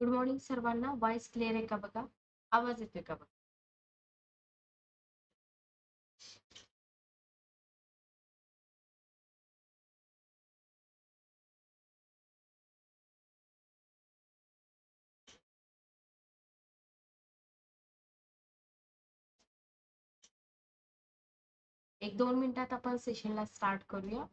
Good morning सर्वांना. Voice clear आहे का बघा? आवाज येतोय का बघा? एक दोन मिनिटात आपण सेशनला स्टार्ट करूया.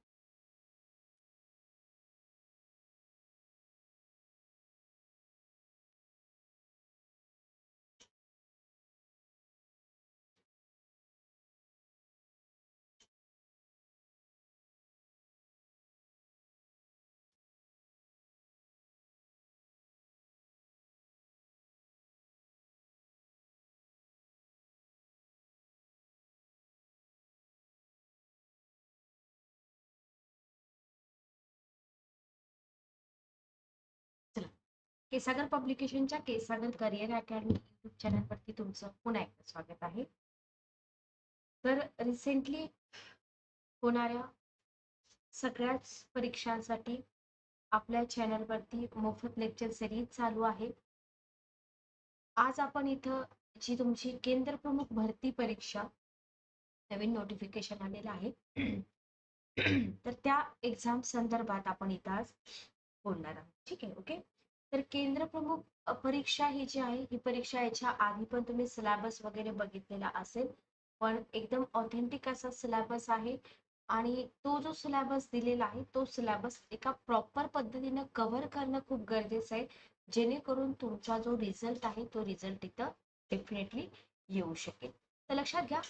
केसागर पब्लिकेशनच्या केसागर करिअर अकॅडमी युट्यूब चॅनलवरती तुमचं पुन्हा एकदा स्वागत आहे. तर रिसेंटली होणाऱ्या सगळ्याच परीक्षांसाठी आपल्या चॅनलवरती मोफत लेक्चर सिरीज चालू आहे आज आपण इथं जी तुमची केंद्र प्रमुख भरती परीक्षा नवीन नोटिफिकेशन आलेलं आहे. तर त्या एक्झाम संदर्भात आपण इथं आज बोलणार आहोत. ठीक आहे ओके तर केंद्र प्रमुख परीक्षा ही जी आहे ही परीक्षा याच्या आधी पण तुम्ही सिलॅबस वगैरे बघितलेला असेल. पण एकदम ऑथेंटिक असा सिलॅबस आहे आणि तो जो सिलॅबस दिलेला आहे तो सिलॅबस एका प्रॉपर पद्धतीनं कव्हर करणं खूप गरजेचं आहे. जेणेकरून तुमचा जो रिझल्ट आहे तो रिझल्ट इथं डेफिनेटली येऊ शकेल. तर लक्षात घ्या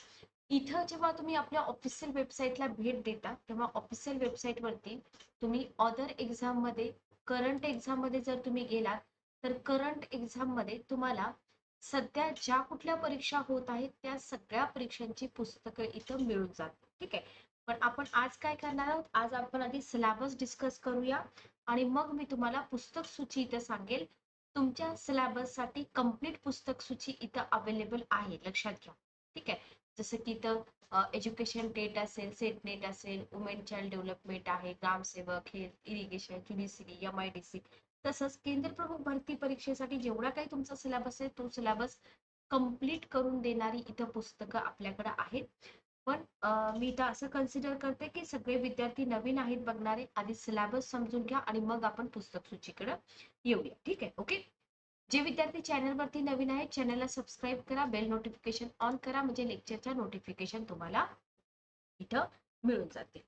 इथं जेव्हा तुम्ही आपल्या ऑफिशियल वेबसाईटला भेट देता तेव्हा ऑफिशियल वेबसाईटवरती तुम्ही अदर एक्झाममध्ये करंट एक्झाममध्ये जर तुम्ही गेलात तर करंट एक्झाममध्ये तुम्हाला सध्या ज्या कुठल्या परीक्षा होत आहेत त्या सगळ्या परीक्षांची पुस्तकं इथं मिळून जातात. ठीक आहे? पण आपण आज काय करणार आहोत? आज आपण आधी सिलेबस डिस्कस करूया आणि मग मी तुम्हाला पुस्तक सूची इथं सांगेल. तुमच्या सिलेबससाठी कंप्लीट पुस्तक सूची इथं अवेलेबल आहे. लक्षात घ्या. ठीक आहे? जसं की इथं एज्युकेशन डेट असेल सेट नेट असेल वुमेन चाइल्ड डेव्हलपमेंट आहे ग्रामसेवक health irrigation judiciary M I D C तसंच केंद्र प्रमुख भरती परीक्षेसाठी जेवढा काही तुमचा सिलेबस आहे तो सिलेबस कंप्लीट करून देणारी इथं पुस्तकं आपल्याकडे आहेत. पण मी इथं असं कन्सिडर करते की सगळे विद्यार्थी नवीन आहेत बघणारे आधी सिलेबस समजून घ्या आणि मग आपण पुस्तक सूचीकडे येऊया. ठीक आहे? ओके जे विद्यार्थी चॅनलवरती नवीन आहेत चॅनलला सबस्क्राईब करा बेल नोटिफिकेशन ऑन करा म्हणजे लेक्चरच्या नोटिफिकेशन तुम्हाला इथं मिळून जाते.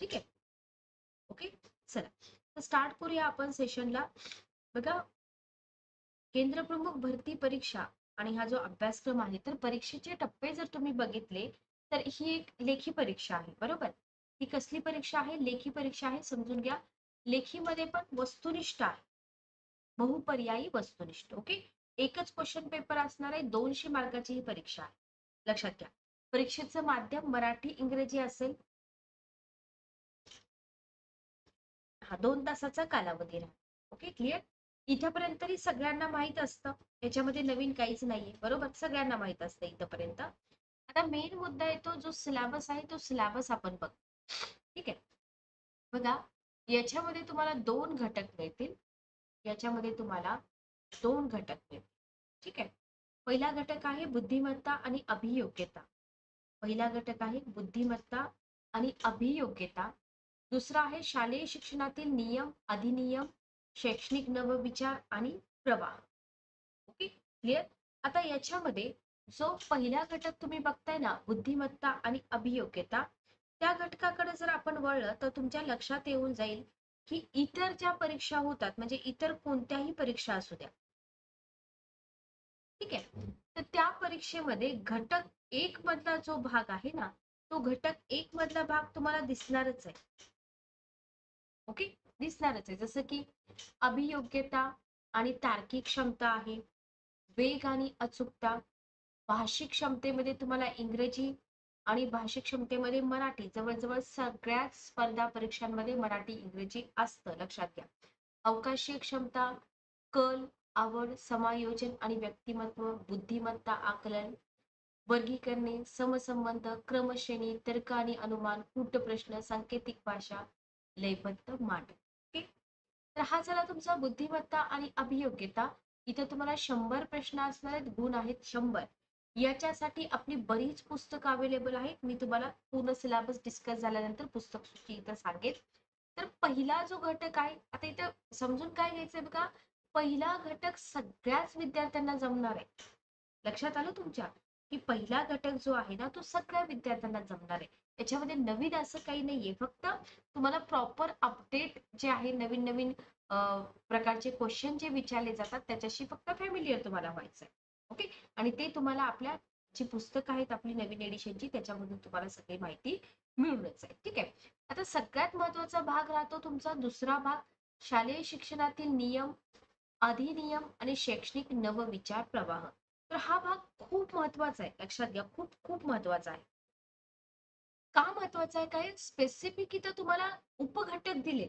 ठीक आहे? ओके चला. तर स्टार्ट करूया आपण सेशनला बघा केंद्र प्रमुख भरती परीक्षा आणि हा जो अभ्यासक्रम आहे तर परीक्षेचे टप्पे जर तुम्ही बघितले तर ही एक लेखी परीक्षा आहे बरोबर? ही कसली परीक्षा आहे? लेखी परीक्षा आहे समजून घ्या. लेखीमध्ये पण वस्तुनिष्ठ आहे. बहुपर्यायी वस्तुनिष्ठ ओके एकच क्वेश्चन पेपर असणार आहे दोनशे मार्काची ही परीक्षा आहे. लक्षात घ्या. परीक्षेचं माध्यम मराठी इंग्रजी असेल. हा दोन तासाचा कालावधी राहतो ओके क्लिअर इथपर्यंत तरी सगळ्यांना माहीत असतं. याच्यामध्ये नवीन काहीच नाहीये बरोबर? सगळ्यांना माहीत असतं इथपर्यंत. आता मेन मुद्दा येतो जो सिलेबस आहे तो सिलेबस आपण बघ. ठीक आहे? बघा याच्यामध्ये तुम्हाला दोन घटक मिळतील. याच्यामध्ये तुम्हाला दोन घटक मिळतील. ठीक आहे? पहिला घटक आहे बुद्धिमत्ता आणि अभियोग्यता. पहिला घटक आहे बुद्धिमत्ता आणि अभियोग्यता. दुसरा आहे शालेय शिक्षणातील नियम अधिनियम शैक्षणिक नवविचार आणि प्रवाह. ओके? क्लिअर? आता याच्यामध्ये जो पहिला घटक तुम्ही बघताय ना बुद्धिमत्ता आणि अभियोग्यता त्या घटकाकडे जर आपण वळलं तर तुमच्या लक्षात येऊन जाईल की इतर ज्या परीक्षा होतात म्हणजे इतर कोणत्याही परीक्षा असू द्या. ठीक आहे? तर त्या परीक्षेमध्ये घटक एक मधला जो भाग आहे ना तो घटक एक मधला भाग तुम्हाला दिसणारच आहे. ओके? दिसणारच आहे. जसं की अभियोग्यता आणि तार्किक क्षमता आहे वेग आणि अचूकता भाषिक क्षमतेमध्ये तुम्हाला इंग्रजी आणि भाषिक क्षमतेमध्ये मराठी जवळजवळ सगळ्याच स्पर्धा परीक्षांमध्ये मराठी इंग्रजी असतं. लक्षात घ्या. अवकाशीय क्षमता कल आवड समायोजन आणि व्यक्तिमत्व बुद्धिमत्ता आकलन वर्गीकरणे समसंबंध क्रमश्रेणी तर्क आणि अनुमान कुट प्रश्न सांकेतिक भाषा लयबद्ध मांडणी तर हा झाला तुमचा बुद्धिमत्ता आणि अभियोग्यता. इथे तुम्हाला शंभर प्रश्न असणार आहेत. गुण आहेत शंभर. याच्यासाठी आपली बरीच पुस्तकं अवेलेबल आहेत. मी तुम्हाला पूर्ण सिलेबस डिस्कस झाल्यानंतर पुस्तक सूची इथं सांगेल. तर पहिला जो घटक आहे आता इथं समजून काय घ्यायचंय बघा? पहिला घटक सगळ्याच विद्यार्थ्यांना जमणार आहे. लक्षात आलं तुमच्या? की पहिला घटक जो आहे ना तो सगळ्या विद्यार्थ्यांना जमणार आहे. याच्यामध्ये नवीन असं काही नाहीये. फक्त तुम्हाला प्रॉपर अपडेट जे आहे नवीन नवीन प्रकारचे क्वेश्चन जे विचारले जातात त्याच्याशी फक्त फॅमिलीयर तुम्हाला व्हायचंय. ओके आणि ते तुम्हाला आपल्या जी पुस्तकं आहेत आपली नवीन एडिशनची त्याच्यामधून तुम्हाला सगळी माहिती मिळूनच आहे. ठीक आहे? आता सगळ्यात महत्त्वाचा भाग राहतो तुमचा दुसरा भाग शालेय शिक्षणातील नियम अधिनियम आणि शैक्षणिक नवविचार प्रवाह. तर हा भाग खूप महत्त्वाचा आहे. लक्षात घ्या खूप खूप महत्त्वाचा आहे. का महत्त्वाचा आहे? काय स्पेसिफिक इथं तुम्हाला उपघटक दिले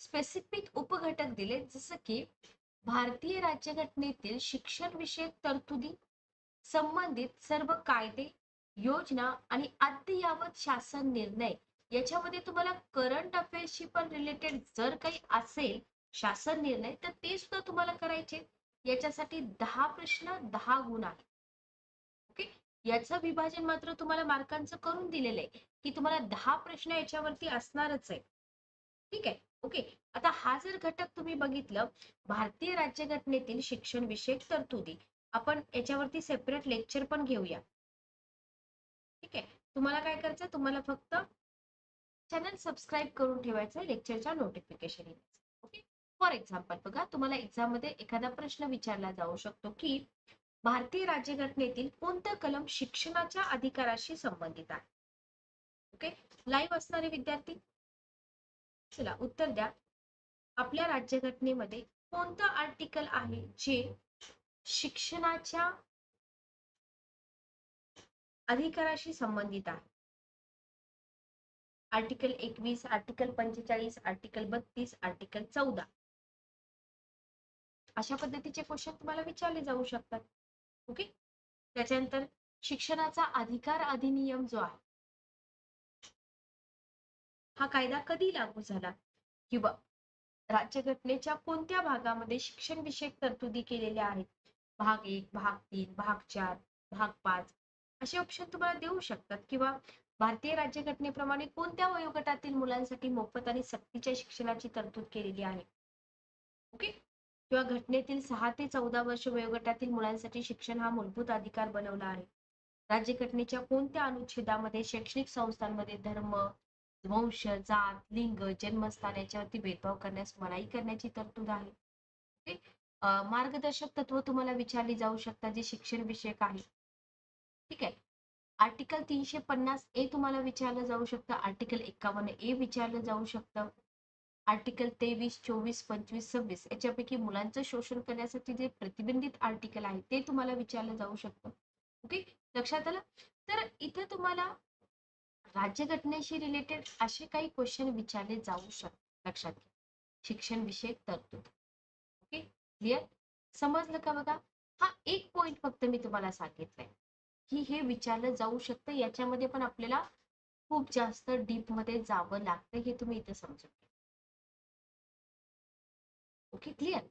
स्पेसिफिक उपघटक दिले जसं की भारतीय राज्यघटनेतील शिक्षण विषयक तरतुदी संबंधित सर्व कायदे योजना आणि अद्ययावत शासन निर्णय याच्यामध्ये तुम्हाला करंट अफेअर्सशी पण रिलेटेड जर काही असेल शासन निर्णय तर ते सुद्धा तुम्हाला करायचे. याच्यासाठी दहा प्रश्न दहा गुण आहेत. ओके याचं विभाजन मात्र तुम्हाला मार्कांचं करून दिलेलं आहे की तुम्हाला दहा प्रश्न याच्यावरती असणारच आहे. ठीक आहे? ओके आता हा जर घटक तुम्ही बघितलं भारतीय राज्यघटनेतील शिक्षण विषयक तरतुदी आपण याच्यावरती सेपरेट लेक्चर पण घेऊया. ठीक? आहे तुम्हाला काय करायचं तुम्हाला फक्त चॅनल सबस्क्राईब करून ठेवायचं लेक्चरच्या नोटिफिकेशन ओके फॉर एक्झाम्पल बघा तुम्हाला एक्झाममध्ये एखादा प्रश्न विचारला जाऊ शकतो की भारतीय राज्यघटनेतील कोणतं कलम शिक्षणाच्या अधिकाराशी संबंधित आहे? ओके लाईव्ह असणारे विद्यार्थी चला उत्तर द्या. आपल्या राज्यघटनेमध्ये कोणतं आर्टिकल आहे जे शिक्षणाच्या अधिकाराशी संबंधित आहे? आर्टिकल एकवीस आर्टिकल पंचेचाळीस आर्टिकल बत्तीस आर्टिकल चौदा. अशा पद्धतीचे क्वेश्चन तुम्हाला विचारले जाऊ शकतात. ओके त्याच्यानंतर शिक्षणाचा अधिकार अधिनियम जो आहे हा कायदा कधी लागू झाला? किंवा राज्यघटनेच्या कोणत्या भागामध्ये शिक्षण विषयक तरतुदी केलेल्या आहेत? भाग एक भाग तीन भाग चार भाग पाच असे ऑप्शन तुम्हाला देऊ शकतात. किंवा भारतीय राज्यघटनेप्रमाणे कोणत्या वयोगटातील मुलांसाठी मोफत आणि सक्तीच्या शिक्षणाची तरतूद केलेली आहे? ओके? किंवा घटनेतील सहा ते चौदा वर्ष वयोगटातील मुलांसाठी शिक्षण हा मूलभूत अधिकार बनवला आहे. राज्यघटनेच्या कोणत्या अनुच्छेदामध्ये शैक्षणिक संस्थांमध्ये धर्म वंश जात लिंग जन्मस्थान याच्यावरती भेदभाव करण्यास मनाई करण्याची तरतूद आहे. ओके? मार्गदर्शक तत्व तुम्हाला विचारली जाऊ शकतात जे शिक्षण विषयक आहे. ठीक आहे? आर्टिकल तीनशे पन्नास ए तुम्हाला विचारलं जाऊ शकतं. आर्टिकल एकावन्न ए विचारलं जाऊ शकतं. आर्टिकल तेवीस चोवीस पंचवीस सव्वीस याच्यापैकी मुलांचं शोषण करण्यासाठी जे प्रतिबंधित आर्टिकल आहे ते तुम्हाला विचारलं जाऊ शकतं. ओके? लक्षात आलं? तर इथं तुम्हाला राज्यघटनेशी रिलेटेड असे काही क्वेश्चन विचारले जाऊ शकतात लक्षात घ्या. शिक्षण विषयक तरतूद. ओके क्लिअर समजलं का बघा? हा एक पॉइंट फक्त मी तुम्हाला सांगितलंय. की हे विचारलं जाऊ शकतं याच्यामध्ये पण आपल्याला खूप जास्त डीपमध्ये जावं लागतं हे तुम्ही इथे समजून घ्या. ओके क्लिअर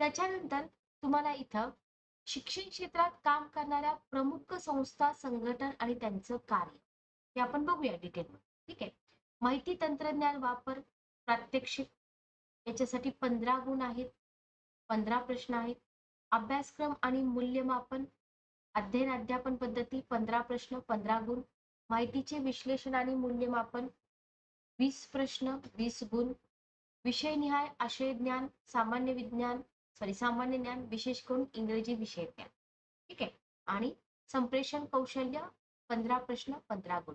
त्याच्यानंतर तुम्हाला इथं शिक्षण क्षेत्रात काम करणाऱ्या प्रमुख संस्था संघटन आणि त्यांचं कार्य. हे आपण बघूया डिटेलमध्ये ठीक आहे? माहिती तंत्रज्ञान वापर प्रात्यक्षिक याच्यासाठी पंधरा गुण आहेत पंधरा प्रश्न आहेत. अभ्यासक्रम आणि मूल्यमापन अध्ययन अध्यापन पद्धती पंधरा प्रश्न पंधरा गुण. माहितीचे विश्लेषण आणि मूल्यमापन वीस प्रश्न वीस गुण. विषयनिहाय आशय ज्ञान सामान्य विज्ञान सॉरी सामान्य ज्ञान विशेष करून इंग्रजी विषय ज्ञान. ठीक आहे? आणि संप्रेषण कौशल्य पंधरा प्रश्न पंधरा गुण.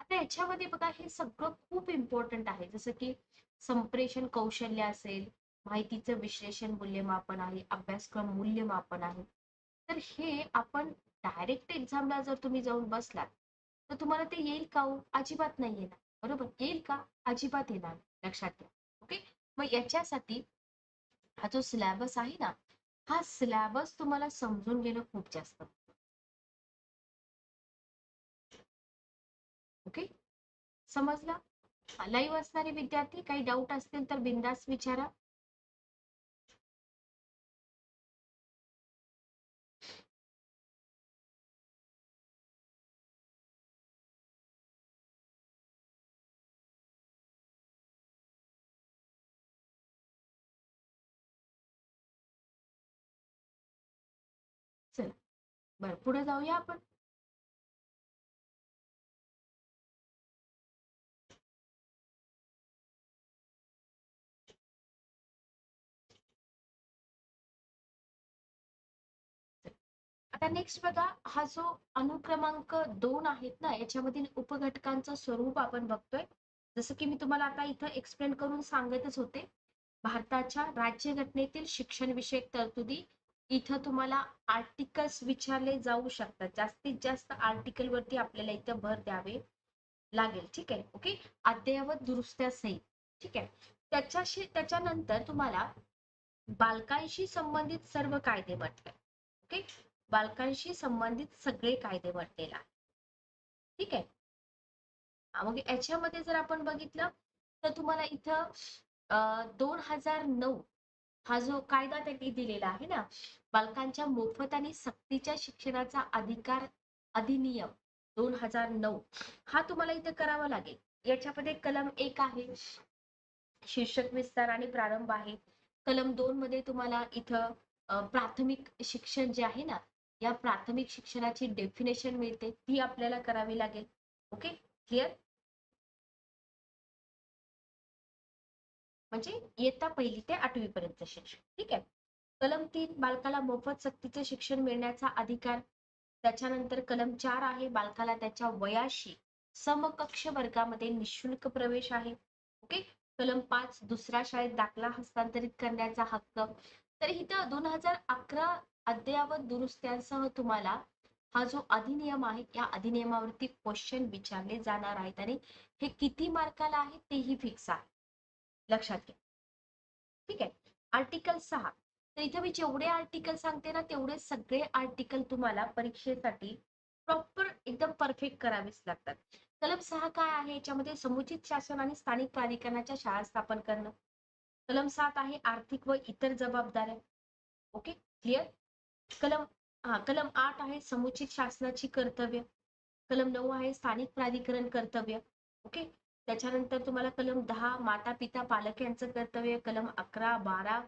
आता याच्यामध्ये बघा हे सगळं खूप इम्पॉर्टंट आहे. जसं की संप्रेषण कौशल्य असेल माहितीचं विश्लेषण मूल्यमापन आहे अभ्यासक्रम मूल्यमापन आहे. तर हे आपण डायरेक्ट एक्झामला जर तुम्ही जाऊन बसलात तर तुम्हाला ते येईल का हो? अजिबात नाही येणार. बरोबर? येईल का? अजिबात येणार लक्षात घ्या. ओके मग याच्यासाठी हा जो सिलॅबस आहे ना हा सिलॅबस तुम्हाला समजून घेणं खूप जास्त ओके समजलं? लाईव्ह असणारे विद्यार्थी काही डाऊट असतील तर बिंदास विचारा. बरं पुढे जाऊया आपण? आता नेक्स्ट बघा हा जो अनुक्रमांक दोन आहेत ना याच्यामधील उपघटकांचं स्वरूप आपण बघतोय. जसं की मी तुम्हाला आता इथं एक्सप्लेन करून सांगतच होते. भारताच्या राज्यघटनेतील शिक्षण विषयक तरतुदी इथं तुम्हाला आर्टिकल्स विचारले जाऊ शकतात. जास्तीत जास्त आर्टिकल वरती आपल्याला इथं भर द्यावे लागेल. ठीक आहे? ओके अद्ययावत दुरुस्त्या सहित ठीक आहे? त्याच्याशी त्याच्यानंतर तुम्हाला बालकांशी संबंधित सर्व कायदे म्हटले. ओके बालकांशी संबंधित सगळे कायदे म्हटलेला आहे ठीक आहे? मग याच्यामध्ये जर आपण बघितलं तर तुम्हाला इथं दोन हजार नऊ हा जो कायदा त्यांनी दिलेला आहे ना बालकांच्या मोफत आणि सक्तीच्या शिक्षणाचा अधिकार अधिनियम दोन हजार नऊ हा तुम्हाला इथं करावा लागेल. याच्यामध्ये कलम एक आहे शीर्षक विस्तार आणि प्रारंभ आहे. कलम दोन मध्ये तुम्हाला इथं प्राथमिक शिक्षण जे आहे ना या प्राथमिक शिक्षणाची डेफिनेशन मिळते ती आपल्याला करावी लागेल. ओके क्लिअर म्हणजे इयत्ता पहिली ते आठवी पर्यंत शिक्षण ठीक आहे? कलम तीन बालकाला मोफत सक्तीचे शिक्षण मिळण्याचा अधिकार त्याच्यानंतर कलम चार आहे बालकाला त्याच्या वयाशी समकक्ष वर्गामध्ये निशुल्क प्रवेश आहे ओके? कलम पाच दुसऱ्या शाळेत दाखला हस्तांतरित करण्याचा हक्क. तर इथं दोन हजार अकरा अद्ययावत दुरुस्त्यांसह तुम्हाला हा जो अधिनियम आहे या अधिनियमावरती क्वेश्चन विचारले जाणार आहेत आणि हे किती मार्काला आहे तेही फिक्स आहे. लक्षात घ्या. ठीक आहे? आर्टिकल सहा. तर इथे मी जेवढे आर्टिकल सांगते ना तेवढे सगळे आर्टिकल तुम्हाला परीक्षेसाठी प्रॉपर एकदम परफेक्ट करावेच लागतात. कलम सहा काय आहे? याच्यामध्ये समुचित शासन आणि स्थानिक प्राधिकरणाच्या शाळा स्थापन करणं. कलम सात आहे आर्थिक व इतर जबाबदाऱ्या. ओके क्लिअर कलम हा कलम आठ आहे समुचित शासनाची कर्तव्य. कलम नऊ आहे स्थानिक प्राधिकरण कर्तव्य. ओके त्याच्यानंतर तुम्हाला कलम दहा माता पिता पालक यांचं कर्तव्य कलम अकरा बारा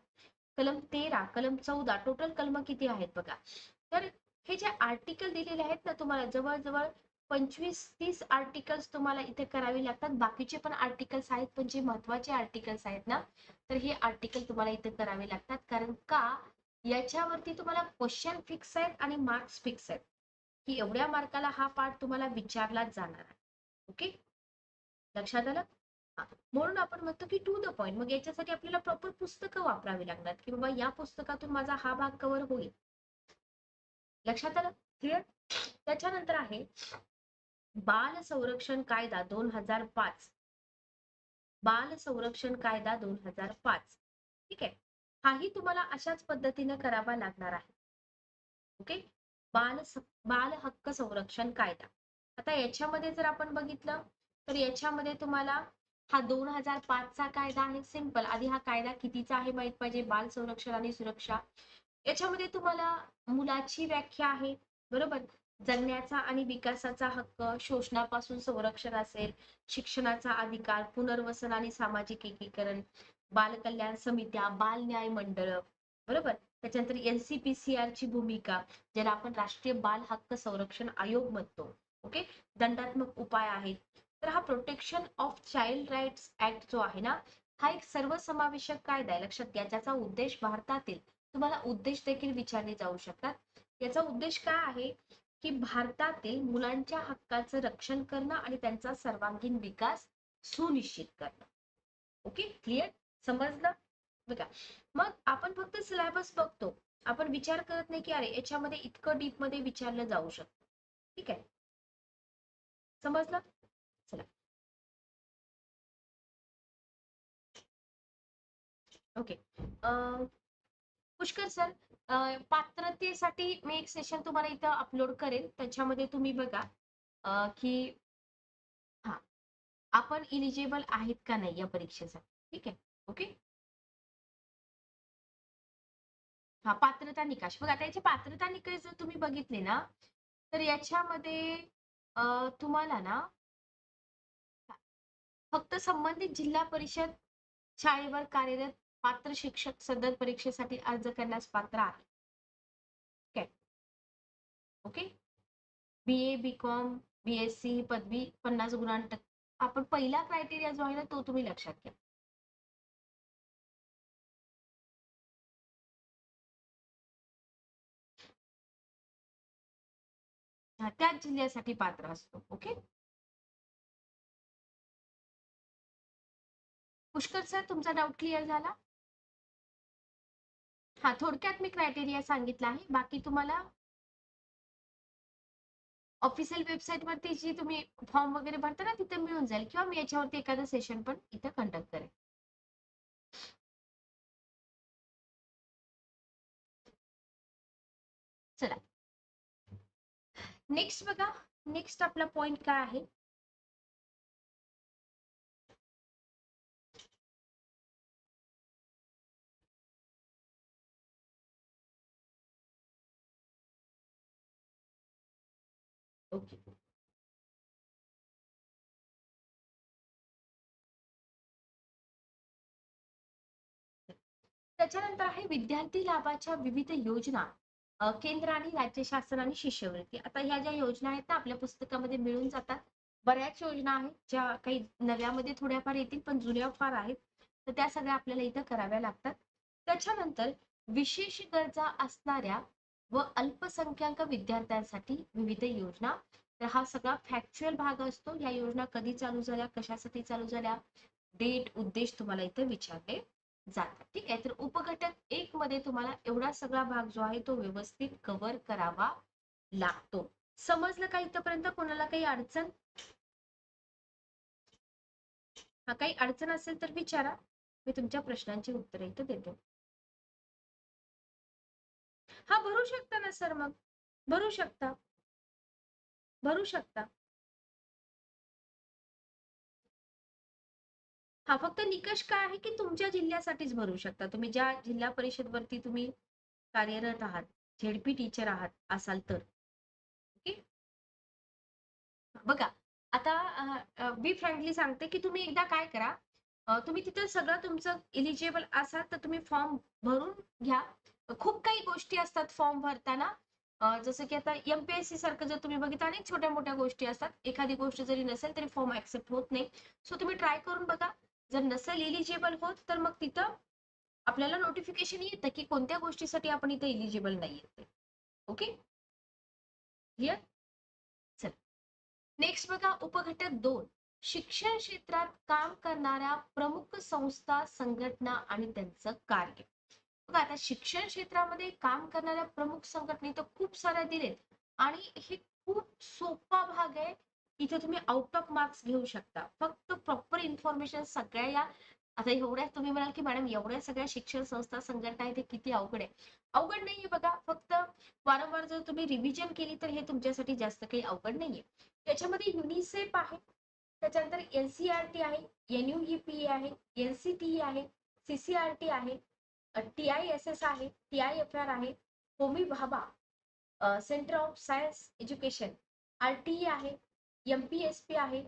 कलम तेरा कलम चौदा टोटल कलम किती आहेत बघा. तर हे जे आर्टिकल दिलेले आहेत ना तुम्हाला जवळजवळ पंचवीस तीस आर्टिकल्स तुम्हाला इथे करावे लागतात. बाकीचे पण आर्टिकल्स आहेत पण जे महत्त्वाचे आर्टिकल्स आहेत ना तर हे आर्टिकल तुम्हाला इथे करावे लागतात. कारण का? याच्यावरती तुम्हाला क्वेश्चन फिक्स आहेत आणि मार्क्स फिक्स आहेत. की एवढ्या मार्काला हा पार्ट तुम्हाला विचारलाच जाणार आहे. ओके लक्षात आलं? म्हणून आपण म्हणतो की टू द पॉइंट मग याच्यासाठी आपल्याला प्रॉपर पुस्तकं वापरावी लागणार. की बाबा या पुस्तकातून माझा हा भाग कव्हर होईल. लक्षात आलं? क्लिअर त्याच्यानंतर आहे बाल संरक्षण कायदा दोन हजार पाच. बाल संरक्षण कायदा दोन हजार पाच. ठीक आहे? हाही तुम्हाला अशाच पद्धतीने करावा लागणार आहे. ओके? बाल बाल हक्क संरक्षण कायदा. आता याच्यामध्ये जर आपण बघितलं तर याच्यामध्ये तुम्हाला हा दोन हजार पाचचा कायदा आहे सिंपल. आधी हा कायदा कितीचा आहे माहीत पाहिजे? बाल संरक्षण आणि सुरक्षा. याच्यामध्ये तुम्हाला मुलाची व्याख्या आहे बरोबर? जगण्याचा आणि विकासाचा हक्क शोषणापासून संरक्षण असेल शिक्षणाचा अधिकार पुनर्वसन आणि सामाजिक एकीकरण बालकल्याण समित्या बाल न्याय मंडळ बरोबर? त्याच्यानंतर एनसीपीसीआर ची भूमिका ज्याला आपण राष्ट्रीय बाल हक्क संरक्षण आयोग म्हणतो. ओके? दंडात्मक उपाय आहेत. तर हा protection of child rights act जो आहे ना हा एक सर्वसमावेशक कायदा आहे. लक्षात घ्या ज्याचा उद्देश भारतातील तुम्हाला उद्देश देखील विचारले जाऊ शकतात. याचा उद्देश काय आहे? की भारतातील मुलांच्या हक्काचं रक्षण करणं आणि त्यांचा सर्वांगीण विकास सुनिश्चित करणं. ओके क्लिअर समजलं? बघा मग आपण फक्त सिलेबस बघतो. आपण विचार करत नाही की अरे याच्यामध्ये इतकं डीपमध्ये विचारलं जाऊ शकतं. ठीक आहे? समजलं? चला ओके पुष्कर सर पात्रतेसाठी मी एक सेशन तुम्हाला इथं अपलोड करेन त्याच्यामध्ये तुम्ही बघा की हा आपण इलिजिबल आहेत का नाही या परीक्षेसाठी? ठीक आहे? ओके हा पात्रता निकाष बघा आता याचे पात्रता निकष जर तुम्ही बघितले ना तर याच्यामध्ये तुम्हाला ना फक्त संबंधित जिल्हा परिषद शाळेवर कार्यरत पात्र शिक्षक सदर परीक्षेसाठी अर्ज करण्यास पात्र आहे. Okay B A B com B S C पदवी पन्नास गुणांट आपण पहिला क्रायटेरिया जो आहे ना तो तुम्ही लक्षात घ्या. त्याच जिल्ह्यासाठी पात्र असतो. ओके पुष्कर सर तुमचा डाऊट क्लिअर झाला? हा थोडक्यात मी क्रायटेरिया सांगितला आहे. बाकी तुम्हाला ऑफिशियल वेबसाईट वरती जी तुम्ही फॉर्म वगैरे भरता ना तिथे मिळून जाईल. किंवा मी याच्यावरती एखादं सेशन पण इथं कंडक्ट करेन. चला. नेक्स्ट बघा. नेक्स्ट आपला पॉइंट काय आहे? Okay त्याच्यानंतर आहे विद्यार्थी लाभाच्या विविध योजना. केंद्र आणि राज्य शासन आणि शिष्यवृत्ती. आता ह्या ज्या योजना आहेत ना आपल्या पुस्तकामध्ये मिळून जातात. बऱ्याच योजना आहेत ज्या काही नव्यामध्ये थोड्याफार येतील पण जुन्या फार आहेत. तर त्या सगळ्या आपल्याला इथं कराव्या लागतात. त्याच्यानंतर विशेष गरजा असणाऱ्या व अल्पसंख्याक विद्यार्थ्यांसाठी विविध योजना. तर हा सगळा फॅक्च्युअल भाग असतो. या योजना कधी चालू झाल्या कशासाठी चालू झाल्या डेट उद्देश तुम्हाला इथे विचारले जातात. ठीक आहे? तर उपघटक एक मध्ये तुम्हाला एवढा सगळा भाग जो आहे तो व्यवस्थित कव्हर करावा लागतो. समजलं का इथपर्यंत? कोणाला काही अडचण? हा काही अडचण असेल तर विचारा. मी तुमच्या प्रश्नांची उत्तरे इथं देतो. हा भरू शकता ना सर मग? भरू शकता? भरू शकता? हा फक्त निकष काय आहे की तुमच्या जिल्ह्यासाठीच भरू शकता? तुम्ही ज्या जिल्हा परिषद वरती तुम्ही कार्यरत आहात झेडपी टीचर आहात असाल तर. ओके? बघा आता बी फ्रँकली सांगते की तुम्ही एकदा काय करा तुम्ही तिथं सगळं तुमचं इलिजिबल असाल तर तुम्ही फॉर्म भरून घ्या. खूप काही गोष्टी असतात फॉर्म भरताना. जसं की आता एमपीएससी सारखं जर तुम्ही बघितलं अनेक छोट्या मोठ्या गोष्टी असतात. एखादी गोष्ट जरी नसेल तरी फॉर्म ऍक्सेप्ट होत नाही. सो तुम्ही ट्राय करून बघा. जर नसेल इलिजिबल होत तर मग तिथं आपल्याला नोटिफिकेशन येतं की कोणत्या गोष्टीसाठी आपण इथं इलिजिबल नाही येते ओके क्लिअर चल. नेक्स्ट बघा उपघटक दोन. शिक्षण क्षेत्रात काम करणाऱ्या प्रमुख संस्था संघटना आणि त्यांचं कार्य. बघा आता शिक्षण क्षेत्रामध्ये काम करणाऱ्या प्रमुख संघटने तर खूप साऱ्या दिलेत. आणि हे खूप सोपा भाग आहे इथे तुम्ही आउट ऑफ मार्क्स घेऊ शकता. फक्त प्रॉपर इन्फॉर्मेशन सगळ्या या आता एवढ्या तुम्ही म्हणाल की मॅडम एवढ्या सगळ्या शिक्षण संस्था संघटना आहे ते किती अवघड आहे? अवघड नाहीये बघा. फक्त वारंवार जर तुम्ही रिव्हिजन केली तर हे तुमच्यासाठी जास्त काही अवघड नाहीये. त्याच्यामध्ये युनिसेफ आहे. त्याच्यानंतर एनसीआरटी आहे. एनयुईपी आहे. एनसीटी आहे. सीसीआरटी आहे. टी आय एस एस आहे टी आय एफ आर आहे Homi Bhabha centre of science education R T आहे एम पी एस पी आहे.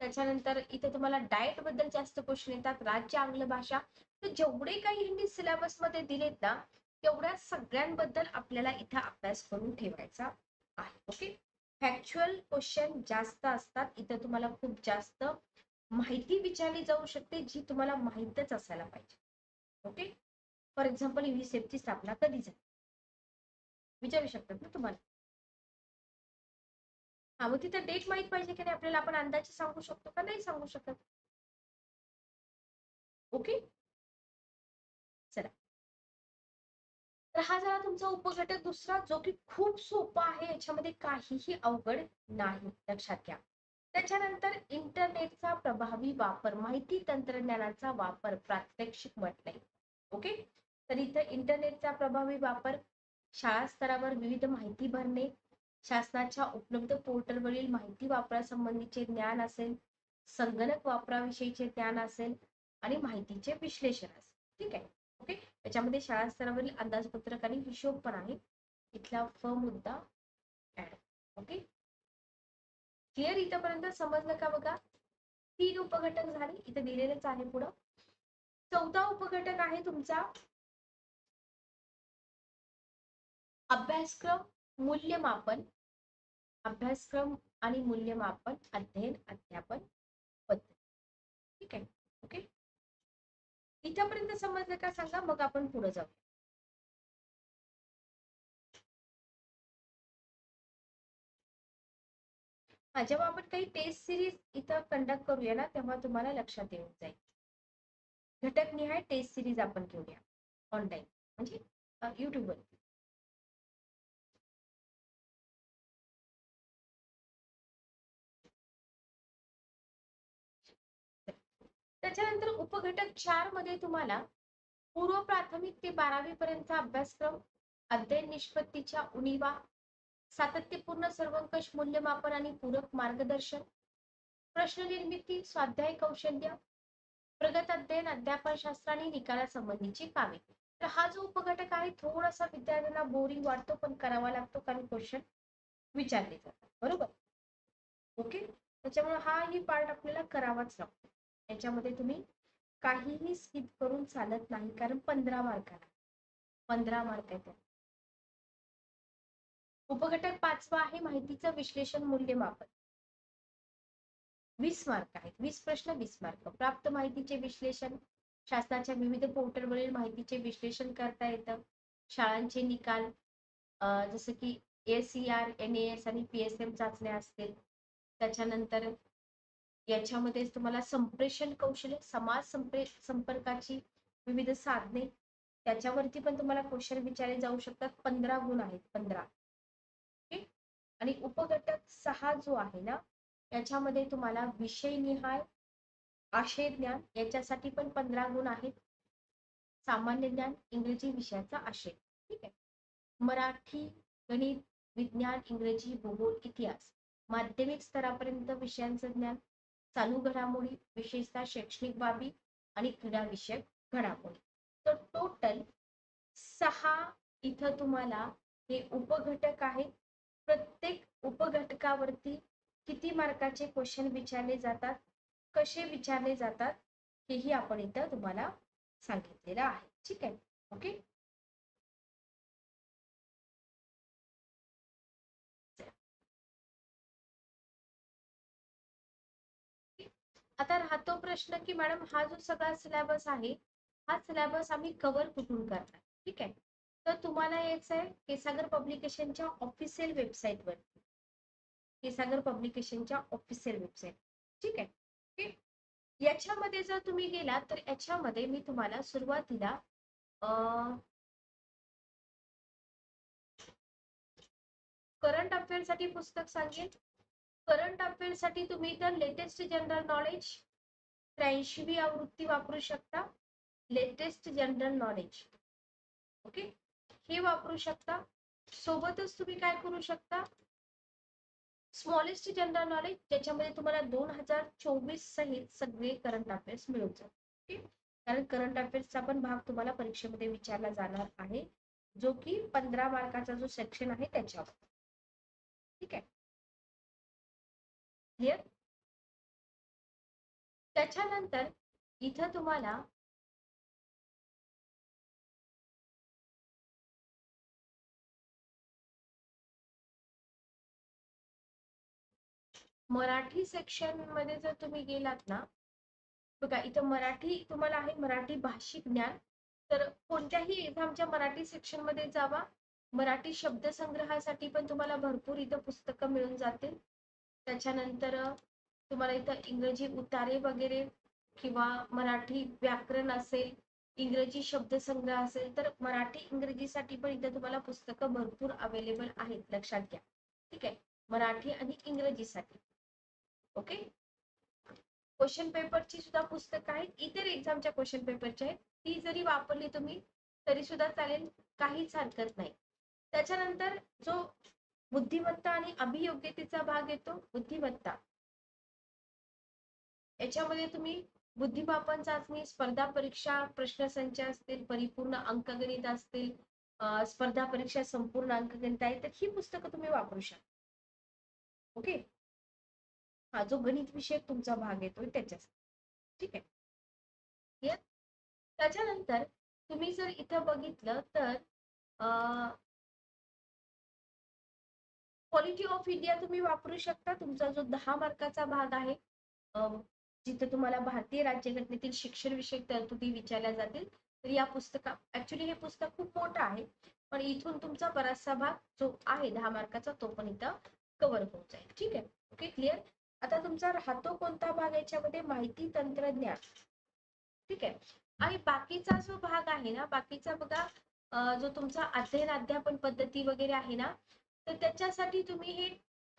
त्याच्यानंतर इथे तुम्हाला डाएटबद्दल जास्त क्वेश्चन येतात राज्य आंग्ल भाषा. तर जेवढे काही हिंदी सिलेबसमध्ये दिलेत ना तेवढ्या सगळ्यांबद्दल आपल्याला इथं अभ्यास करून ठेवायचा आहे ओके फॅक्च्युअल क्वेश्चन जास्त असतात इथं तुम्हाला खूप जास्त माहिती विचारली जाऊ शकते जी तुम्हाला माहीतच असायला पाहिजे ओके फॉर एक्झाम्पल युनिसेफची स्थापना कधी झाली विचारू शकतात ना तुम्हाला? हा मग तिथं डेट माहीत पाहिजे की नाही आपल्याला? आपण अंदाजे सांगू शकतो का? नाही सांगू शकत. ओके चला. तर हा झाला तुमचा उपघटक दुसरा जो की खूप सोपा आहे. याच्यामध्ये काहीही अवघड नाही. लक्षात घ्या. त्याच्यानंतर इंटरनेटचा प्रभावी वापर माहिती तंत्रज्ञानाचा वापर प्रात्यक्षिक म्हटलंय. ओके तर इथं इंटरनेटचा प्रभावी वापर शाळा स्तरावर विविध माहिती भरणे शासनाच्या उपलब्ध पोर्टलवरील माहिती वापरासंबंधीचे ज्ञान असेल संगणक वापराविषयीचे ज्ञान असेल आणि माहितीचे विश्लेषण असेल. ठीक आहे? ओके? त्याच्यामध्ये शाळा स्तरावरील अंदाजपत्रक आणि हिशोब पण आहे. इथला फ मुद्दा ऍड. ओके? क्लिअर इथपर्यंत समजलं का बघा? तीन उपघटक झाले. इथं दिलेलेच आहे पुढं. चौथा उपघटक आहे तुमचा अभ्यासक्रम मूल्यमापन अभ्यासक्रम आणि मूल्यमापन अध्ययन अध्यापन पद्धती. ठीक आहे? ओके? इथपर्यंत समजलं का सांगा? मग आपण पुढे जाऊ हा जेव्हा आपण काही टेस्ट सिरीज इथं कंडक्ट करूया ना तेव्हा तुम्हाला लक्षात येऊन जाईल. घटक निहाय टेस्ट सिरीज आपण घेऊया. ऑनलाईन म्हणजे युट्यूबवर त्याच्यानंतर उपघटक चारमध्ये तुम्हाला पूर्व प्राथमिक ते बारावी पर्यंतचा अभ्यासक्रम अध्ययन निष्पत्तीच्या उणीवा सातत्यपूर्ण सर्वंकष मूल्यमापन आणि पूरक मार्गदर्शन प्रश्न निर्मिती स्वाध्याय कौशल्य प्रगत अध्ययन अध्यापन शास्त्र आणि निकालासंबंधीची कामे. तर हा जो उपघटक आहे थोडासा विद्यार्थ्यांना बोरिंग वाटतो पण करावा लागतो कारण क्वेश्चन विचारले जातात. बरोबर? ओके त्याच्यामुळे हा ही पार्ट आपल्याला करावाच लागतो. याच्यामध्ये तुम्ही काहीही स्किप करून चालत नाही कारण पंधरा मार्काला पंधरा मार्क आहेत उपघटक पाचवा आहे माहितीचं विश्लेषण मूल्यमापन. वीस मार्क आहेत. वीस प्रश्न वीस मार्क प्राप्त माहितीचे विश्लेषण. शासनाच्या विविध पोर्टलवरील माहितीचे विश्लेषण करता येतं. शाळांचे निकाल जसं की S C R N S आणि पी एस एम चाचण्या असतील. त्याच्यानंतर याच्यामध्ये तुम्हाला संप्रेषण कौशल्य समाज संप्रे संपर्काची विविध साधने त्याच्यावरती पण तुम्हाला क्वेश्चन विचारले जाऊ शकतात. पंधरा गुण आहेत पंधरा. आणि उपघटक सहा जो आहे ना याच्यामध्ये तुम्हाला विषय निहाय आशय ज्ञान याच्यासाठी पण पंधरा गुण आहेत. सामान्य ज्ञान इंग्रजी विषयाचा आशय. ठीक आहे? मराठी गणित विज्ञान इंग्रजी भूगोल इतिहास. माध्यमिक स्तरापर्यंत विषयांचं ज्ञान चालू घडामोडी विशेषतः शैक्षणिक बाबी आणि क्रीडा विषयक घडामोडी. तर टोटल सहा इथं तुम्हाला हे उपघटक आहेत. प्रत्येक उपघटकावरती किती मार्काचे क्वेश्चन विचारले जातात कसे विचारले जातात हेही आपण इथं तुम्हाला सांगितलेलं आहे. ठीक आहे? ओके आता राहतो प्रश्न की मॅडम हा जो सगळा सिलेबस आहे हा सिलेबस आम्ही कव्हर कुठून करणार? ठीक आहे? तर तुम्हाला यायचं आहे केसागर पब्लिकेशनच्या ऑफिशियल वेबसाईटवर केसागर पब्लिकेशनच्या ऑफिशियल वेबसाईट ठीक आहे? याच्यामध्ये जर तुम्ही गेलात तर याच्यामध्ये मी तुम्हाला सुरुवातीला करंट अफेअरसाठी पुस्तक सांगेन. करंट अफेअरसाठी तुम्ही तर लेटेस्ट जनरल नॉलेज त्र्याऐंशीवी आवृत्ती वापरू शकता. लेटेस्ट जनरल नॉलेज ओके हे वापरू शकता. सोबतच तुम्ही काय करू शकता? स्मॉलेस्ट जनरल नॉलेज ज्याच्यामध्ये तुम्हाला दोन हजार चोवीस सहित सगळे करंट अफेअर्स मिळून जातात ओके कारण करंट अफेअर्सचा पण भाग तुम्हाला परीक्षेमध्ये विचारला जाणार आहे. जो की पंधरा मार्काचा जो सेक्शन आहे त्याच्यावर. ठीक आहे? क्लिअर त्याच्यानंतर इथं तुम्हाला मराठी सेक्शनमध्ये जर तुम्ही गेलात ना बघा इथं मराठी तुम्हाला आहे मराठी भाषिक ज्ञान. तर कोणत्याही एक्झामच्या मराठी सेक्शनमध्ये जावा. मराठी शब्दसंग्रहासाठी पण तुम्हाला भरपूर इथं पुस्तकं मिळून जातील. त्याच्यानंतर तुम्हाला इथं इंग्रजी उतारे वगैरे किंवा मराठी व्याकरण असेल इंग्रजी शब्दसंग्रह असेल तर मराठी इंग्रजीसाठी पण इथं तुम्हाला पुस्तकं भरपूर अवेलेबल आहेत लक्षात घ्या. ठीक आहे? मराठी आणि इंग्रजीसाठी. ओके? क्वेश्चन पेपरची सुद्धा पुस्तकं आहेत. इतर एक्झामच्या क्वेश्चन पेपरची आहेत. ती जरी वापरली तुम्ही तरी सुद्धा चालेल. काहीच हरकत नाही. त्याच्यानंतर जो बुद्धिमत्ता आणि अभियोग्यतेचा भाग येतो बुद्धिमत्ता. याच्यामध्ये तुम्ही बुद्धिमापन चाचणी स्पर्धा परीक्षा प्रश्नसंच असतील परिपूर्ण अंकगणित असतील स्पर्धा परीक्षा संपूर्ण अंकगणित आहे तर ही पुस्तकं तुम्ही वापरू शकता. ओके? हा जो गणित विषय तुमचा भाग येतोय त्याच्यासाठी. ठीक आहे? त्याच्यानंतर तुम्ही जर इथं बघितलं तर क्वालिटी ऑफ इंडिया तुम्ही वापरू शकता. तुमचा जो दहा मार्काचा भाग आहे जिथे तुम्हाला भारतीय राज्यघटनेतील शिक्षण विषयक तरतुदी विचारल्या जातील तर या पुस्तका ऍक्च्युली हे पुस्तक खूप मोठं आहे. पण इथून तुमचा बराचसा भाग जो आहे दहा मार्काचा तो पण इथं कव्हर होऊन जाईल. ठीक आहे? ओके क्लिअर आता तुमचा राहतो कोणता भाग याच्यामध्ये? माहिती तंत्रज्ञान. ठीक आहे? आणि बाकीचा जो भाग आहे ना बाकीचा बघा जो तुमचा अध्ययन अध्यापन पद्धती वगैरे आहे ना तर त्याच्यासाठी तुम्ही हे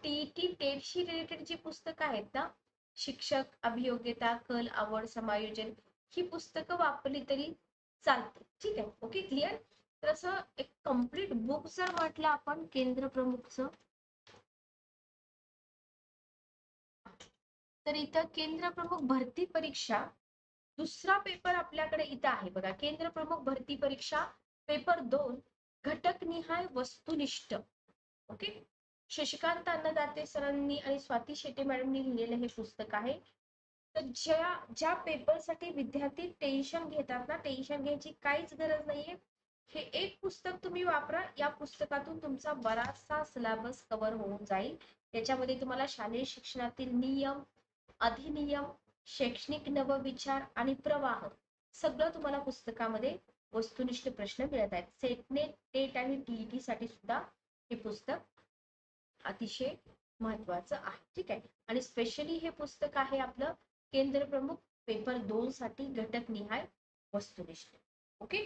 टीईटी टेटशी रिलेटेड जी पुस्तकं आहेत ना शिक्षक अभियोग्यता कल आवड समायोजन ही पुस्तकं वापरली तरी चालते. ठीक आहे? ओके क्लिअर तर असं एक कंप्लीट बुक जर म्हटलं आपण केंद्र प्रमुखचं. तर इथं केंद्र प्रमुख भरती परीक्षा दुसरा पेपर आपल्याकडे इथं आहे बघा. केंद्र प्रमुख भरती परीक्षा पेपर दोन घटकनिहाय वस्तुनिष्ठ. ओके? शशिकांत अन्नदाते सरांनी आणि स्वाती शेटे मॅडमनी लिहिलेलं हे पुस्तक आहे. तर ज्या ज्या पेपरसाठी विद्यार्थी टेन्शन घेतात ना टेन्शन घ्यायची काहीच गरज नाहीये. हे एक पुस्तक तुम्ही वापरा या पुस्तकातून तुमचा बराचसा सिलेबस कव्हर होऊन जाईल. त्याच्यामध्ये तुम्हाला शालेय शिक्षणातील नियम अधिनियम शैक्षणिक नवविचार आणि प्रवाह सगळं तुम्हाला पुस्तकामध्ये वस्तुनिष्ठ प्रश्न मिळत आहेत. सेटने टेट आणि टीईटी साठी सुद्धा हे पुस्तक अतिशय महत्वाचं आहे ठीक आहे? आणि स्पेशली हे पुस्तक आहे आपलं केंद्र प्रमुख पेपर दोन साठी घटक निहाय वस्तुनिष्ठ ओके?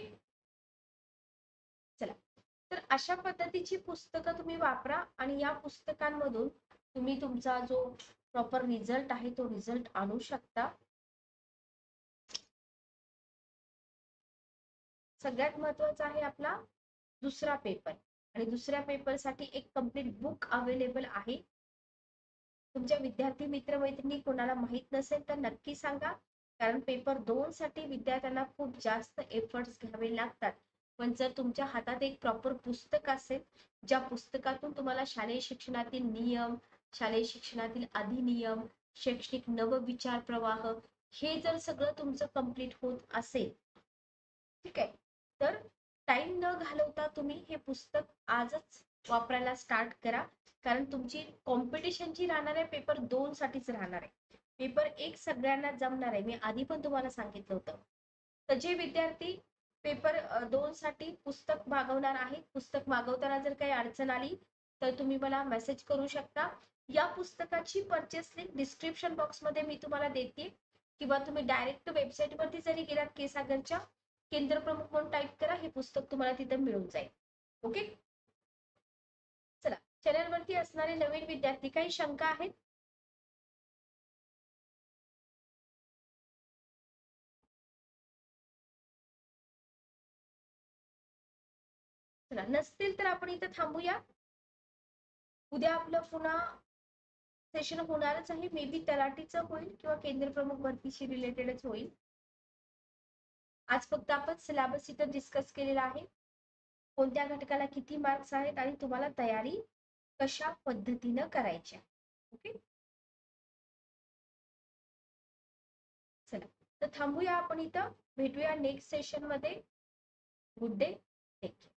चला. तर अशा पद्धतीची पुस्तकं तुम्ही वापरा आणि या पुस्तकांमधून तुम्ही तुमचा जो प्रॉपर रिझल्ट आहे तो रिझल्ट आणू शकता. सगळ्यात महत्त्वाचा आहे आपला दुसरा पेपर आणि दुसऱ्या पेपरसाठी एक कंप्लीट बुक अवेलेबल आहे. तुमच्या विद्यार्थी मित्र मैत्रिणी कोणाला माहीत नसेल तर नक्की सांगा. कारण पेपर दोन साठी विद्यार्थ्यांना खूप जास्त एफर्ट्स घ्यावे लागतात. पण जर तुमच्या हातात एक प्रॉपर पुस्तक असेल ज्या पुस्तकातून तुम्हाला शालेय शिक्षणातील नियम शालेय शिक्षणातील अधिनियम शैक्षणिक नवविचार प्रवाह हे जर सगळं तुमचं कंप्लीट होत असेल ठीक आहे. तर टाइम न घालवता तुम्ही हे पुस्तक आजच वापरायला स्टार्ट करा. कारण तुमची कॉम्पिटिशनची राहणार आहे पेपर दोन साठीच राहणार आहे. पेपर एक सगळ्यांना जमणार आहे. मी आधी पण तुम्हाला सांगितलं होतं. तर जे विद्यार्थी पेपर दोन साठी पुस्तक मागवणार आहेत पुस्तक मागवताना जर काही अडचण आली तर तुम्ही मला मेसेज करू शकता. या पुस्तकाची परचेस लिंक डिस्क्रिप्शन बॉक्समध्ये मी तुम्हाला देते. किंवा तुम्ही डायरेक्ट वेबसाईटवरती जरी गेलात केसागरच्या केंद्र प्रमुख म्हणून टाईप करा हे पुस्तक तुम्हाला तिथं मिळून जाईल. ओके चला चॅनल वरती असणारे नवीन विद्यार्थी काही शंका आहेत? चला नसतील तर आपण इथं थांबूया. उद्या आपलं पुन्हा सेशन होणारच आहे. मे बी तलाठीचं होईल किंवा केंद्र प्रमुख भरतीशी रिलेटेडच होईल. आज फक्त आपण सिलेबस इथं डिस्कस केलेला आहे. कोणत्या घटकाला किती मार्क्स आहेत आणि तुम्हाला तयारी कशा पद्धतीनं करायची ओके चला तर थांबूया आपण इथं. भेटूया नेक्स्ट सेशनमध्ये. Good day take care